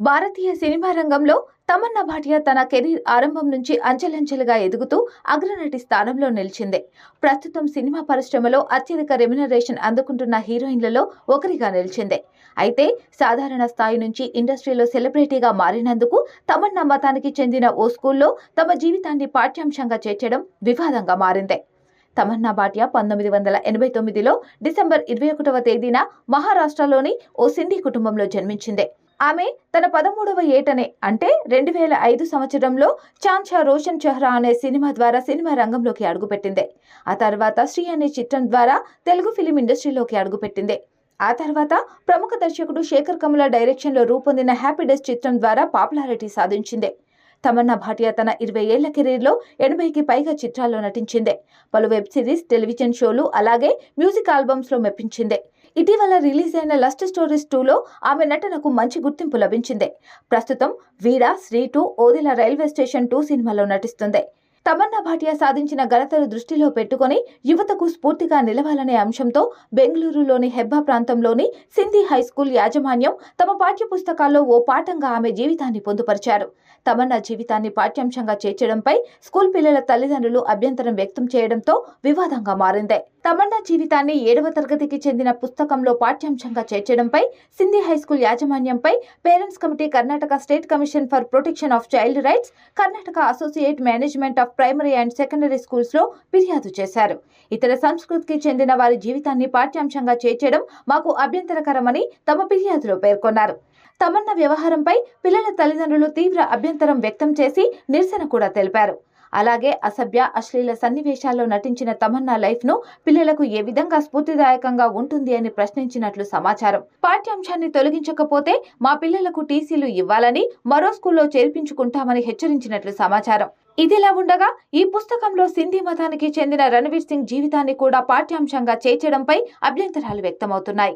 భారతీయ cinema రంగంలో తమన్నా భాటియా తన career ఆరంభం నుంచి అంచెలంచెలుగా ఎదుగుతూ అగ్రనటి స్థానంలో నిలిచింది. ప్రస్తుతం సినిమా పరిశ్రమలో అత్యధిక రెమ్యునరేషన్ అందుకుంటున్న హీరోయిన్లలో ఒకరిగా నిలిచింది. అయితే సాధారణ స్థాయి నుంచి ఇండస్ట్రీలో సెలబ్రిటీగా మారినందుకు తమన్నా మతానికి చెందిన ఓ స్కూల్లో తమ జీవితాన్ని పాఠ్యాంశంగా చేర్చడం వివాదంగా మారింది. తమన్నా భాటియా పంతొమ్మిది వందల ఎనభై తొమ్మిదిలో డిసెంబర్ ఇరవై ఒకటవ తేదీన మహారాష్ట్రలోని ఓ సింధీ కుటుంబంలో జన్మించింది. ఆమె తన పదమూడవ ఏటనే అంటే రెండు వేల ఐదు సంవత్సరంలో చాన్షా రోషన్ చెహ్రా అనే సినిమా ద్వారా సినిమా రంగంలోకి అడుగుపెట్టింది. ఆ తర్వాత శ్రీ అనే చిత్రం ద్వారా తెలుగు ఫిలిం ఇండస్ట్రీలోకి అడుగుపెట్టింది. ఆ తర్వాత ప్రముఖ దర్శకుడు శేఖర్ కమల డైరెక్షన్లో రూపొందిన హ్యాపీ డేస్ చిత్రం ద్వారా పాపులారిటీ సాధించింది. తమన్నా భాటియా తన ఇరవై ఏళ్ళ కెరీర్లో ఎనభైకి పైగా చిత్రాల్లో నటించింది. పలు వెబ్ సిరీస్ టెలివిజన్ షోలు అలాగే మ్యూజిక్ ఆల్బమ్స్లో మెప్పించింది. ఇటీవల రిలీజ్ అయిన లస్ట్ స్టోరీస్ టూలో ఆమె నటనకు మంచి గుర్తింపు లభించింది. ప్రస్తుతం వీరా Shri two Odela railway station two సినిమాలో నటిస్తుంది. తమన్నా భాటియా సాధించిన ఘనతను దృష్టిలో పెట్టుకొని యువతకు స్ఫూర్తిగా నిలవాలనే అంశంతో బెంగళూరులోని హెబ్బా ప్రాంతంలోని సింధీ హై స్కూల్ యాజమాన్యం తమ పాఠ్యపుస్తకాల్లో ఓ పాఠంగా ఆమె జీవితాన్ని పొందుపరిచారు. తమన్నా జీవితాన్ని పాఠ్యాంశంగా చేర్చడంపై స్కూల్ పిల్లల తల్లిదండ్రులు అభ్యంతరం వ్యక్తం చేయడంతో వివాదంగా మారిందే. తమన్నా జీవితాన్ని ఏడవ తరగతికి చెందిన పుస్తకంలో పాఠ్యాంశంగా చేర్చడంపై సింధీ హై స్కూల్ యాజమాన్యంపై parents committee Karnataka state commission for protection of child rights Karnataka associate management of primary and secondary స్కూల్స్లో ఫిర్యాదు చేశారు. ఇతర సంస్కృతికి చెందిన వారి జీవితాన్ని పాఠ్యాంశంగా చేర్చడం మాకు అభ్యంతరకరమని తమ ఫిర్యాదులో పేర్కొన్నారు. తమన్నా వ్యవహారంపై పిల్లల తల్లిదండ్రులు తీవ్ర అభ్యంతరం వ్యక్తం చేసి నిరసన కూడా తెలిపారు. అలాగే అసభ్య అశ్లీల సన్నివేశాల్లో నటించిన తమన్నా లైఫ్ను పిల్లలకు ఏ విధంగా స్ఫూర్తిదాయకంగా ఉంటుంది అని ప్రశ్నించినట్లు సమాచారం. పాఠ్యాంశాన్ని తొలగించకపోతే మా పిల్లలకు టీసీలు ఇవ్వాలని మరో స్కూల్లో చేర్పించుకుంటామని హెచ్చరించినట్లు సమాచారం. ఇదిలా ఉండగా ఈ పుస్తకంలో సింధీ మతానికి చెందిన రణవీర్ సింగ్ జీవితాన్ని కూడా పాఠ్యాంశంగా చేర్చడంపై అభ్యంతరాలు వ్యక్తమవుతున్నాయి.